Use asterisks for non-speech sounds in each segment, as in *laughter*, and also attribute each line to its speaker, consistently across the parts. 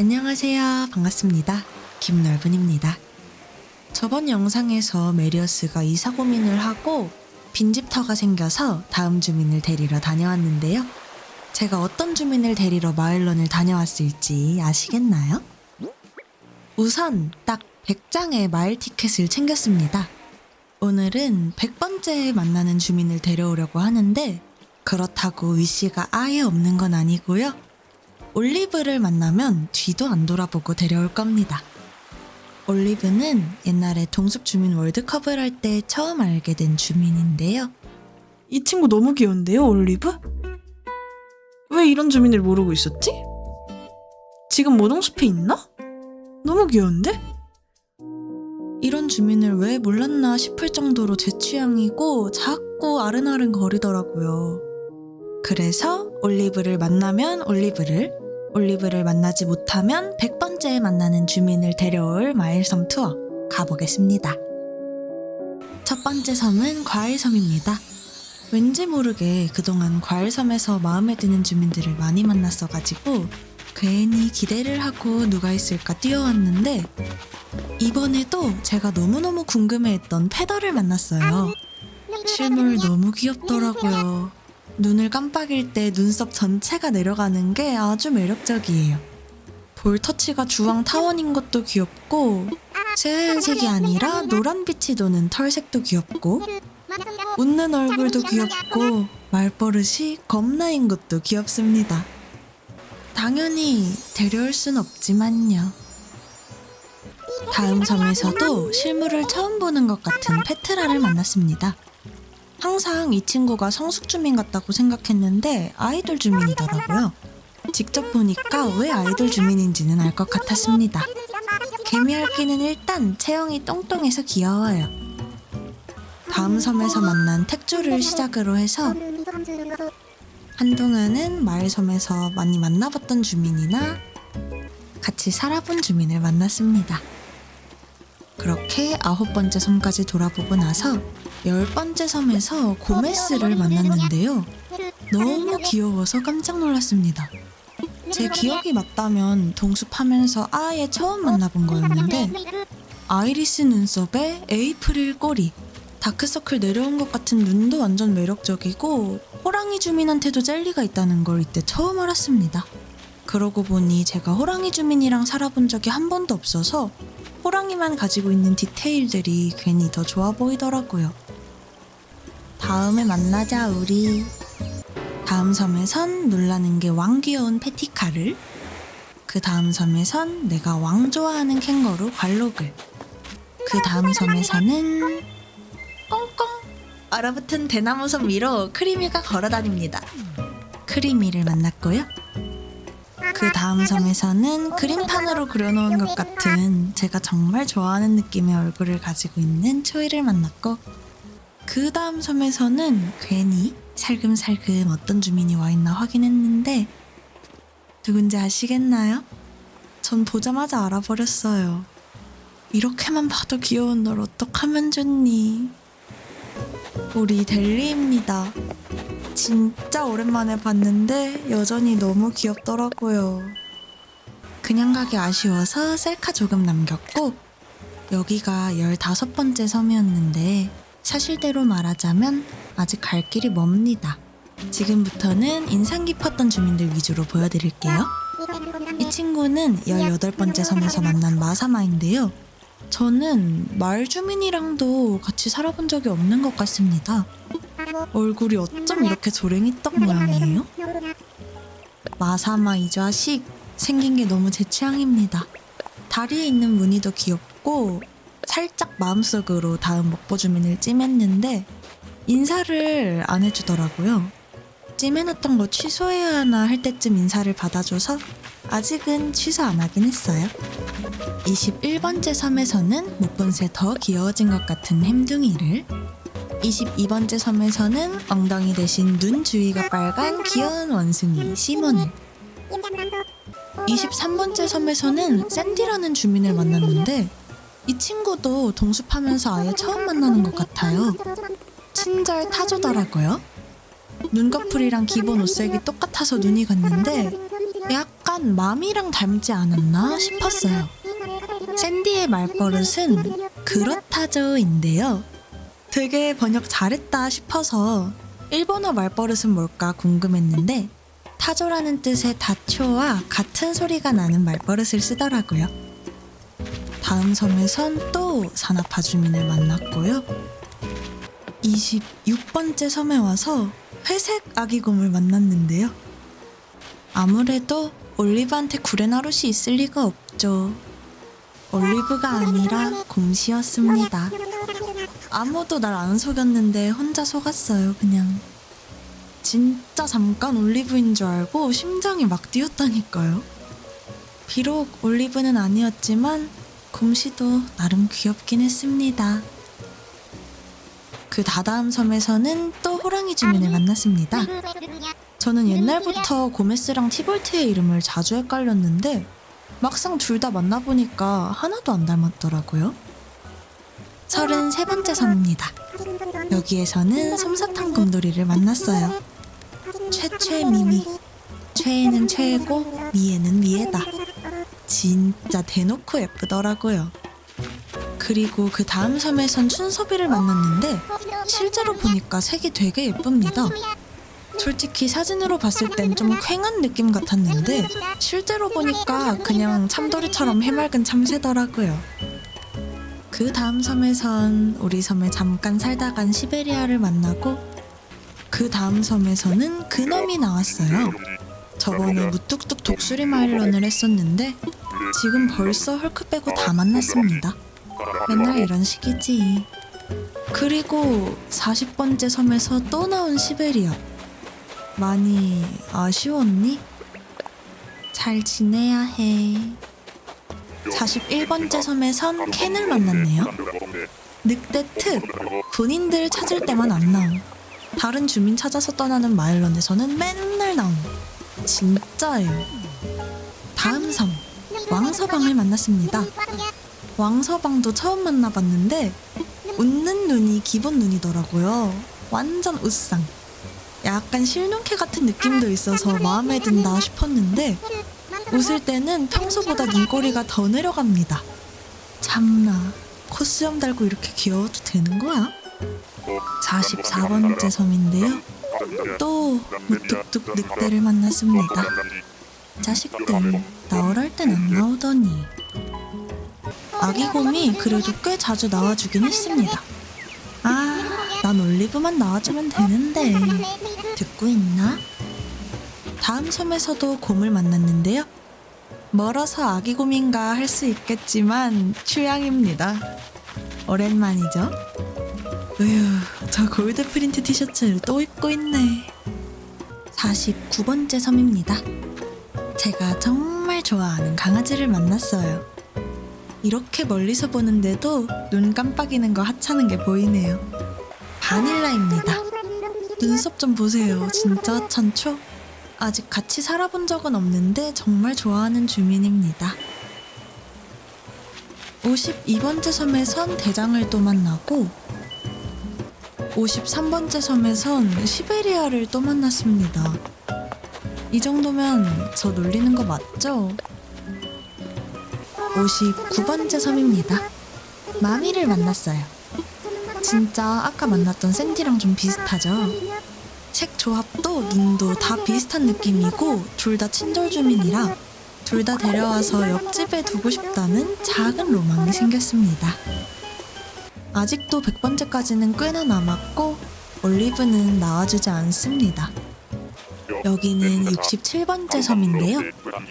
Speaker 1: 안녕하세요. 반갑습니다. 김넓은입니다. 저번 영상에서 메리어스가 이사 고민을 하고 빈집터가 생겨서 다음 주민을 데리러 다녀왔는데요. 제가 어떤 주민을 데리러 마을런을 다녀왔을지 아시겠나요? 우선 딱 100장의 마을 티켓을 챙겼습니다. 오늘은 100번째 만나는 주민을 데려오려고 하는데 그렇다고 위시가 아예 없는 건 아니고요. 올리브를 만나면 뒤도 안 돌아보고 데려올 겁니다. 올리브는 옛날에 동숲 주민 월드컵을 할 때 처음 알게 된 주민인데요.
Speaker 2: 이 친구 너무 귀여운데요, 올리브? 왜 이런 주민을 모르고 있었지? 지금 모동숲에 있나? 너무 귀여운데?
Speaker 1: 이런 주민을 왜 몰랐나 싶을 정도로 제 취향이고 자꾸 아른아른 거리더라고요. 그래서 올리브를 만나면 올리브를, 올리브를 만나지 못하면 100번째 만나는 주민을 데려올 마일섬 투어 가보겠습니다. 첫 번째 섬은 과일섬입니다. 왠지 모르게 그동안 과일섬에서 마음에 드는 주민들을 많이 만났어가지고 괜히 기대를 하고 누가 있을까 뛰어왔는데 이번에도 제가 너무너무 궁금해했던 페더를 만났어요. 실물 너무 귀엽더라고요. 눈을 깜빡일 때 눈썹 전체가 내려가는 게 아주 매력적이에요. 볼 터치가 주황 타원인 것도 귀엽고 새하얀색이 아니라 노란빛이 도는 털색도 귀엽고 웃는 얼굴도 귀엽고 말버릇이 겁나인 것도 귀엽습니다. 당연히 데려올 순 없지만요. 다음 섬에서도 실물을 처음 보는 것 같은 페트라를 만났습니다. 항상 이 친구가 성숙 주민 같다고 생각했는데 아이돌 주민이더라고요. 직접 보니까 왜 아이돌 주민인지는 알 것 같았습니다. 개미알기는 일단 체형이 똥똥해서 귀여워요. 다음 섬에서 만난 택조를 시작으로 해서 한동안은 마을 섬에서 많이 만나봤던 주민이나 같이 살아본 주민을 만났습니다. 그렇게 아홉 번째 섬까지 돌아보고 나서 열 번째 섬에서 고메스를 만났는데요. 너무 귀여워서 깜짝 놀랐습니다. 제 기억이 맞다면 동숲하면서 아예 처음 만나본 거였는데 아이리스 눈썹에 에이프릴 꼬리, 다크서클 내려온 것 같은 눈도 완전 매력적이고 호랑이 주민한테도 젤리가 있다는 걸 이때 처음 알았습니다. 그러고 보니 제가 호랑이 주민이랑 살아본 적이 한 번도 없어서 호랑이만 가지고 있는 디테일들이 괜히 더 좋아 보이더라고요. 다음에 만나자 우리. 다음 섬에선 놀라는 게 왕 귀여운 패티카를. 그 다음 섬에선 내가 왕 좋아하는 캥거루 관록을. 그 다음 섬에서는 꽁꽁 얼어붙은 대나무 섬 위로 크리미가 걸어다닙니다. 크리미를 만났고요. 그 다음 섬에서는 그림판으로 그려놓은 것 같은 제가 정말 좋아하는 느낌의 얼굴을 가지고 있는 초이를 만났고 그 다음 섬에서는 괜히 살금살금 어떤 주민이 와 있나 확인했는데 누군지 아시겠나요? 전 보자마자 알아버렸어요. 이렇게만 봐도 귀여운 널 어떡하면 좋니? 우리 델리입니다. 진짜 오랜만에 봤는데 여전히 너무 귀엽더라고요. 그냥 가기 아쉬워서 셀카 조금 남겼고 여기가 15번째 섬이었는데 사실대로 말하자면 아직 갈 길이 멉니다. 지금부터는 인상 깊었던 주민들 위주로 보여드릴게요. 이 친구는 18번째 섬에서 만난 마사마인데요. 저는 마을 주민이랑도 같이 살아본 적이 없는 것 같습니다. 얼굴이 어쩜 이렇게 조랭이 떡 모양이에요? 마사마 이 자식 생긴 게 너무 제 취향입니다. 다리에 있는 무늬도 귀엽고 살짝 마음속으로 다음 먹보 주민을 찜했는데 인사를 안 해주더라고요. 찜해놨던 거 취소해야 하나 할 때쯤 인사를 받아줘서 아직은 취소 안 하긴 했어요. 21번째 섬에서는 못 본 새 더 귀여워진 것 같은 햄둥이를 22번째 섬에서는 엉덩이 대신 눈 주위가 빨간 귀여운 원숭이 시몬을 23번째 섬에서는 샌디라는 주민을 만났는데 이 친구도 동숲하면서 아예 처음 만나는 것 같아요. 친절 타조더라고요. 눈꺼풀이랑 기본 옷색이 똑같아서 눈이 갔는데 약간 맘이랑 닮지 않았나 싶었어요. 샌디의 말버릇은 그렇다죠인데요. 되게 번역 잘했다 싶어서 일본어 말버릇은 뭘까 궁금했는데 타조라는 뜻의 다초와 같은 소리가 나는 말버릇을 쓰더라고요. 다음 섬에선 또 산악파 주민을 만났고요. 26번째 섬에 와서 회색 아기곰을 만났는데요. 아무래도 올리브한테 구레나룻이 있을 리가 없죠. 올리브가 아니라 곰씨였습니다. 아무도 날 안 속였는데 혼자 속았어요, 그냥. 진짜 잠깐 올리브인 줄 알고 심장이 막 뛰었다니까요. 비록 올리브는 아니었지만 곰씨도 나름 귀엽긴 했습니다. 그 다다음 섬에서는 또 호랑이 주민을 만났습니다. 저는 옛날부터 고메스랑 티볼트의 이름을 자주 헷갈렸는데 막상 둘 다 만나보니까 하나도 안 닮았더라고요. 33번째 섬입니다. 여기에서는 솜사탕 곰돌이를 만났어요. 최최 미미. 최애는 최애고 미애는 미애다. 진짜 대놓고 예쁘더라고요. 그리고 그 다음 섬에선 춘섭이를 만났는데 실제로 보니까 색이 되게 예쁩니다. 솔직히 사진으로 봤을 땐 좀 퀭한 느낌 같았는데 실제로 보니까 그냥 참돌이처럼 해맑은 참새더라고요. 그 다음 섬에선 우리 섬에 잠깐 살다 간 시베리아를 만나고 그 다음 섬에서는 그놈이 나왔어요. 저번에 무뚝뚝 독수리 마일런을 했었는데 지금 벌써 헐크 빼고 다 만났습니다. 맨날 이런 식이지. 그리고 40번째 섬에서 또 나온 시베리아. 많이 아쉬웠니? 잘 지내야 해. 41번째 섬에선 켄을 만났네요. 늑대 특! 본인들 찾을 때만 안 나옴. 다른 주민 찾아서 떠나는 마일런에서는 맨날 나옴. 진짜예요. 다음 섬, 왕서방을 만났습니다. 왕서방도 처음 만나봤는데 웃는 눈이 기본 눈이더라고요. 완전 웃상. 약간 실눈캐 같은 느낌도 있어서 마음에 든다 싶었는데 웃을 때는 평소보다 눈꼬리가 더 내려갑니다. 참나 코수염 달고 이렇게 귀여워도 되는 거야? 44번째 섬인데요. 또 무뚝뚝 늑대를 만났습니다. 자식들 나오랄 땐 안 나오더니 아기 곰이 그래도 꽤 자주 나와주긴 했습니다. 아, 난 올리브만 나와주면 되는데 듣고 있나? 다음 섬에서도 곰을 만났는데요. 멀어서 아기 곰인가 할 수 있겠지만 취향입니다. 오랜만이죠? 으휴, 저 골드 프린트 티셔츠를 또 입고 있네. 49번째 섬입니다. 제가 정말 좋아하는 강아지를 만났어요. 이렇게 멀리서 보는데도 눈 깜빡이는 거 하찮은 게 보이네요. 바닐라입니다. 눈썹 좀 보세요. 진짜 하찮죠? 아직 같이 살아본 적은 없는데 정말 좋아하는 주민입니다. 52번째 섬에선 대장을 또 만나고 53번째 섬에선 시베리아를 또 만났습니다. 이 정도면 저 놀리는 거 맞죠? 59번째 섬입니다. 마미를 만났어요. 진짜 아까 만났던 샌디랑 좀 비슷하죠? 색 조합도 눈도 다 비슷한 느낌이고 둘 다 친절 주민이라 둘 다 데려와서 옆집에 두고 싶다는 작은 로망이 생겼습니다. 아직도 100번째까지는 꽤나 남았고 올리브는 나와주지 않습니다. 여기는 67번째 섬인데요.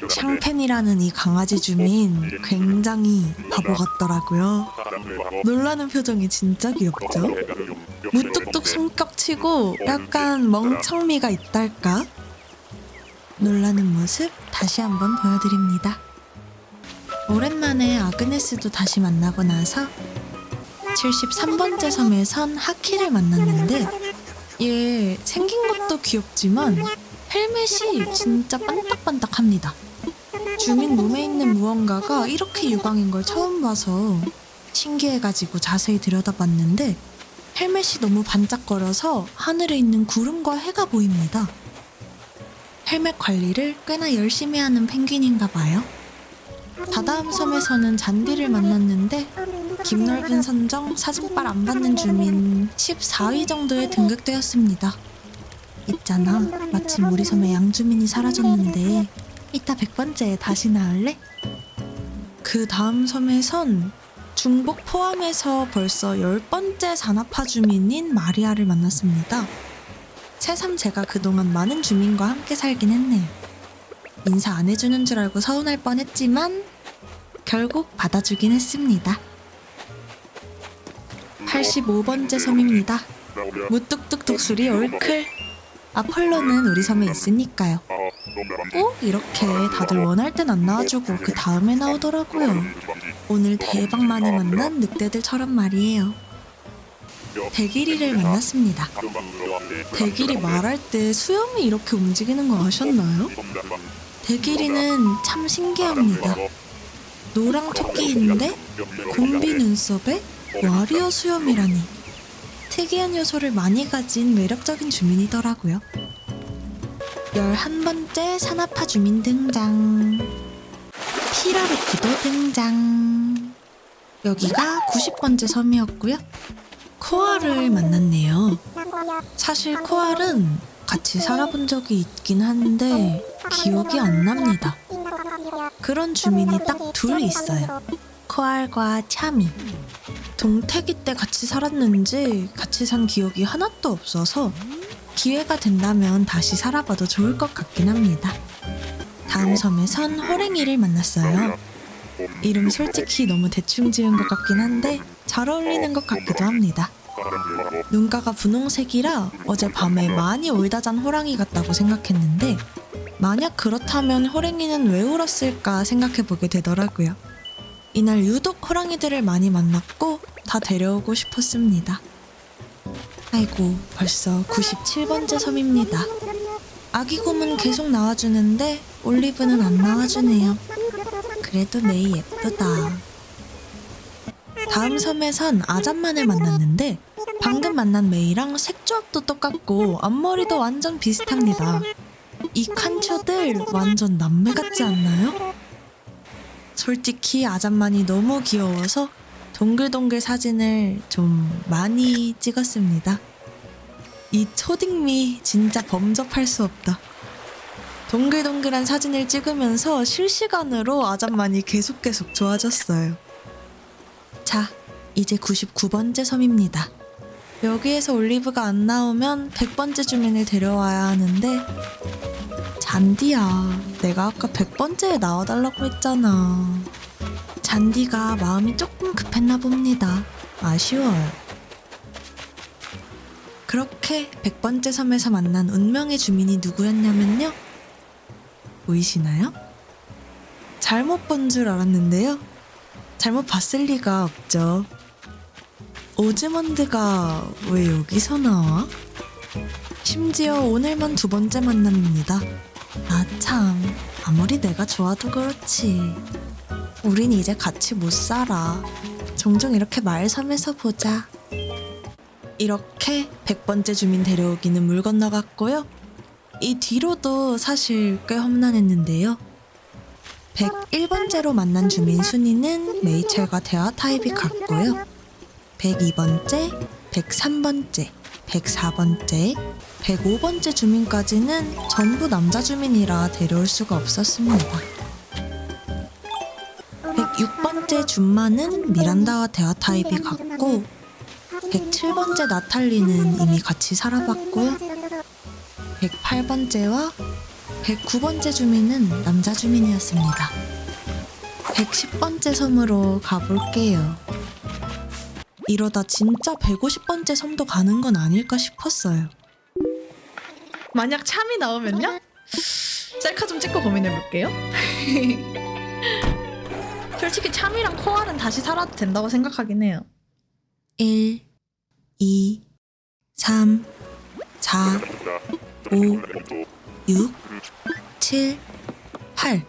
Speaker 1: 샹펜이라는 이 강아지 주민 굉장히 바보 같더라고요. 놀라는 표정이 진짜 귀엽죠? 무뚝뚝 성격치고 약간 멍청미가 있달까? 놀라는 모습 다시 한번 보여드립니다. 오랜만에 아그네스도 다시 만나고 나서 73번째 섬에선 하키를 만났는데 얘 생긴 것도 귀엽지만 헬멧이 진짜 반딱반딱합니다. 주민 몸에 있는 무언가가 이렇게 유광인 걸 처음 봐서 신기해가지고 자세히 들여다봤는데 헬멧이 너무 반짝거려서 하늘에 있는 구름과 해가 보입니다. 헬멧 관리를 꽤나 열심히 하는 펭귄인가 봐요. 다다음 섬에서는 잔디를 만났는데 김넓은 선정 사진빨 안 받는 주민 14위 정도에 등극되었습니다. 있잖아 마침 우리 섬에 양주민이 사라졌는데 이따 100번째에 다시 나올래? 그 다음 섬에선 중복 포함해서 벌써 열 번째 산업화 주민인 마리아를 만났습니다. 새삼 제가 그동안 많은 주민과 함께 살긴 했네요. 인사 안 해주는 줄 알고 서운할 뻔했지만 결국 받아주긴 했습니다. 85번째 섬입니다. 무뚝뚝 독수리 올클. 아폴로는 우리 섬에 있으니까요. 꼭 이렇게 다들 원할 땐 안 나와주고 그 다음에 나오더라고요. 오늘 대박 많이 만난 늑대들처럼 말이에요. 대길이를 만났습니다. 대길이 말할 때 수염이 이렇게 움직이는 거 아셨나요? 대길이는 참 신기합니다. 노랑 토끼인데 곰비 눈썹에 와리어 수염이라니. 특이한 요소를 많이 가진 매력적인 주민이더라고요. 11번째 산업화 주민 등장. 피라루키도 등장. 여기가 90번째 섬이었고요. 코알을 만났네요. 사실 코알은 같이 살아본 적이 있긴 한데 기억이 안 납니다. 그런 주민이 딱 둘 있어요. 코알과 참이. 동태기 때 같이 살았는지 같이 산 기억이 하나도 없어서 기회가 된다면 다시 살아봐도 좋을 것 같긴 합니다. 다음 섬에선 호랭이를 만났어요. 이름 솔직히 너무 대충 지은 것 같긴 한데 잘 어울리는 것 같기도 합니다. 눈가가 분홍색이라 어젯밤에 많이 울다 잔 호랑이 같다고 생각했는데 만약 그렇다면 호랭이는 왜 울었을까 생각해 보게 되더라고요. 이날 유독 호랑이들을 많이 만났고 다 데려오고 싶었습니다. 아이고 벌써 97번째 섬입니다. 아기 곰은 계속 나와주는데 올리브는 안 나와주네요. 그래도 메이 예쁘다. 다음 섬에선 아잠만을 만났는데 방금 만난 메이랑 색조합도 똑같고 앞머리도 완전 비슷합니다. 이 칸초들 완전 남매 같지 않나요? 솔직히 아잠만이 너무 귀여워서 동글동글 사진을 좀 많이 찍었습니다. 이 초딩미 진짜 범접할 수 없다. 동글동글한 사진을 찍으면서 실시간으로 아잠만이 계속 계속 좋아졌어요. 자, 이제 99번째 섬입니다. 여기에서 올리브가 안 나오면 100번째 주민을 데려와야 하는데 잔디야, 내가 아까 100번째에 나와달라고 했잖아. 잔디가 마음이 조금 급했나 봅니다. 아쉬워요. 그렇게 100번째 섬에서 만난 운명의 주민이 누구였냐면요. 보이시나요? 잘못 본 줄 알았는데요. 잘못 봤을 리가 없죠. 오즈먼드가 왜 여기서 나와? 심지어 오늘만 두 번째 만남입니다. 아 참, 아무리 내가 좋아도 그렇지. 우린 이제 같이 못 살아. 종종 이렇게 마을 섬에서 보자. 이렇게 100번째 주민 데려오기는 물 건너갔고요. 이 뒤로도 사실 꽤 험난했는데요. 101번째로 만난 주민 순위는 메이첼과 대화 타입이 같고요. 102번째, 103번째, 104번째, 105번째 주민까지는 전부 남자 주민이라 데려올 수가 없었습니다. 106번째 준마는 미란다와 대화 타입이 같고 107번째 나탈리는 이미 같이 살아봤고요. 108번째와 109번째 주민은 남자 주민이었습니다. 110번째 섬으로 가볼게요. 이러다 진짜 150번째 섬도 가는 건 아닐까 싶었어요.
Speaker 2: 만약 참이 나오면요? 셀카 좀 찍고 고민해 볼게요. *laughs* 솔직히 참이랑 코알은 다시 살아도 된다고 생각하긴 해요.
Speaker 1: 1, 2, 3, 4, 5, 6, 7, 8.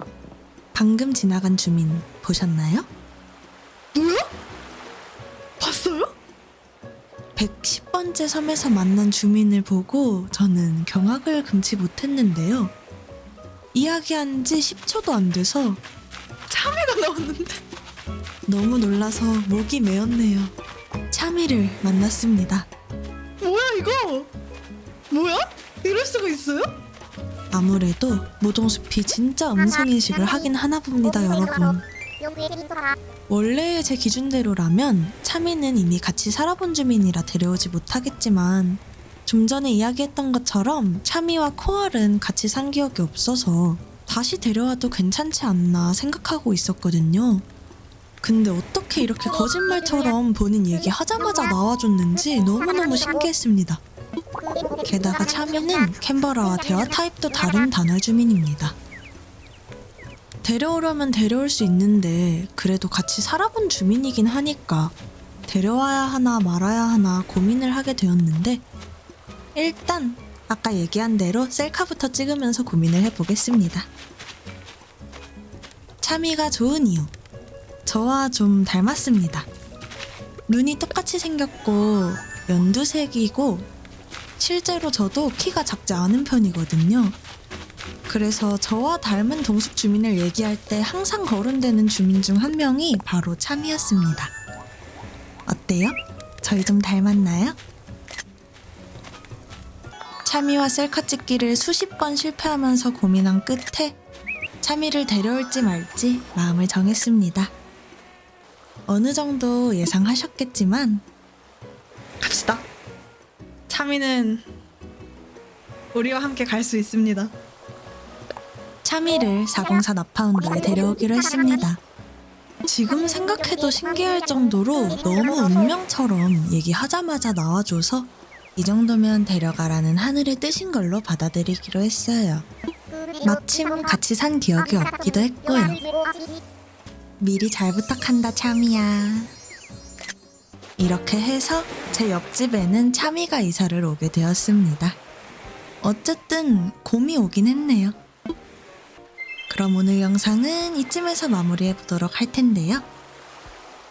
Speaker 1: 방금 지나간 주민 보셨나요?
Speaker 2: 봤어
Speaker 1: 110번째 섬에서 만난 주민을 보고 저는 경악을 금치 못했는데요. 이야기한 지 10초도 안 돼서
Speaker 2: 참이가 나왔는데. *laughs*
Speaker 1: 너무 놀라서 목이 메었네요. 차미를 만났습니다.
Speaker 2: 뭐야 이거? 뭐야? 이럴 수가 있어요?
Speaker 1: 아무래도 모동숲이 진짜 음성 인식을 하긴 하나 봅니다, 여러분. 원래 제 기준대로라면 차미는 이미 같이 살아본 주민이라 데려오지 못하겠지만 좀 전에 이야기했던 것처럼 차미와 코알은 같이 산 기억이 없어서 다시 데려와도 괜찮지 않나 생각하고 있었거든요. 근데 어떻게 이렇게 거짓말처럼 본인 얘기하자마자 나와줬는지 너무너무 신기했습니다. 게다가 차미는 캔버라와 대화 타입도 다른 단월 주민입니다. 데려오려면 데려올 수 있는데 그래도 같이 살아본 주민이긴 하니까 데려와야 하나 말아야 하나 고민을 하게 되었는데 일단 아까 얘기한 대로 셀카부터 찍으면서 고민을 해보겠습니다. 차미가 좋은 이유 저와 좀 닮았습니다. 눈이 똑같이 생겼고 연두색이고 실제로 저도 키가 작지 않은 편이거든요. 그래서 저와 닮은 동숲 주민을 얘기할 때 항상 거론되는 주민 중 한 명이 바로 참이었습니다. 어때요? 저희 좀 닮았나요? 참이와 셀카 찍기를 수십 번 실패하면서 고민한 끝에 참이를 데려올지 말지 마음을 정했습니다. 어느 정도 예상하셨겠지만
Speaker 2: 갑시다. 참이는 우리와 함께 갈 수 있습니다.
Speaker 1: 차미를 404 나파운드에 데려오기로 했습니다. 지금 생각해도 신기할 정도로 너무 운명처럼 얘기하자마자 나와줘서 이 정도면 데려가라는 하늘의 뜻인 걸로 받아들이기로 했어요. 마침 같이 산 기억이 없기도 했고요. 미리 잘 부탁한다, 차미야. 이렇게 해서 제 옆집에는 차미가 이사를 오게 되었습니다. 어쨌든 곰이 오긴 했네요. 그럼 오늘 영상은 이쯤에서 마무리해 보도록 할 텐데요.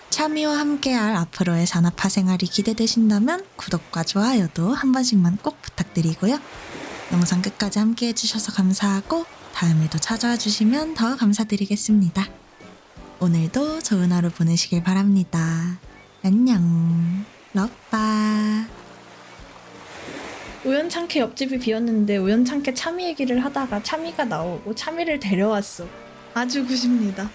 Speaker 1: 차미와 함께할 앞으로의 산업화 생활이 기대되신다면 구독과 좋아요도 한 번씩만 꼭 부탁드리고요. 영상 끝까지 함께 해주셔서 감사하고 다음에도 찾아와 주시면 더 감사드리겠습니다. 오늘도 좋은 하루 보내시길 바랍니다. 안녕. 러빠.
Speaker 2: 우연찮게 옆집이 비었는데 우연찮게 참이 얘기를 하다가 참이가 나오고 참이를 데려왔어. 아주 굿입니다.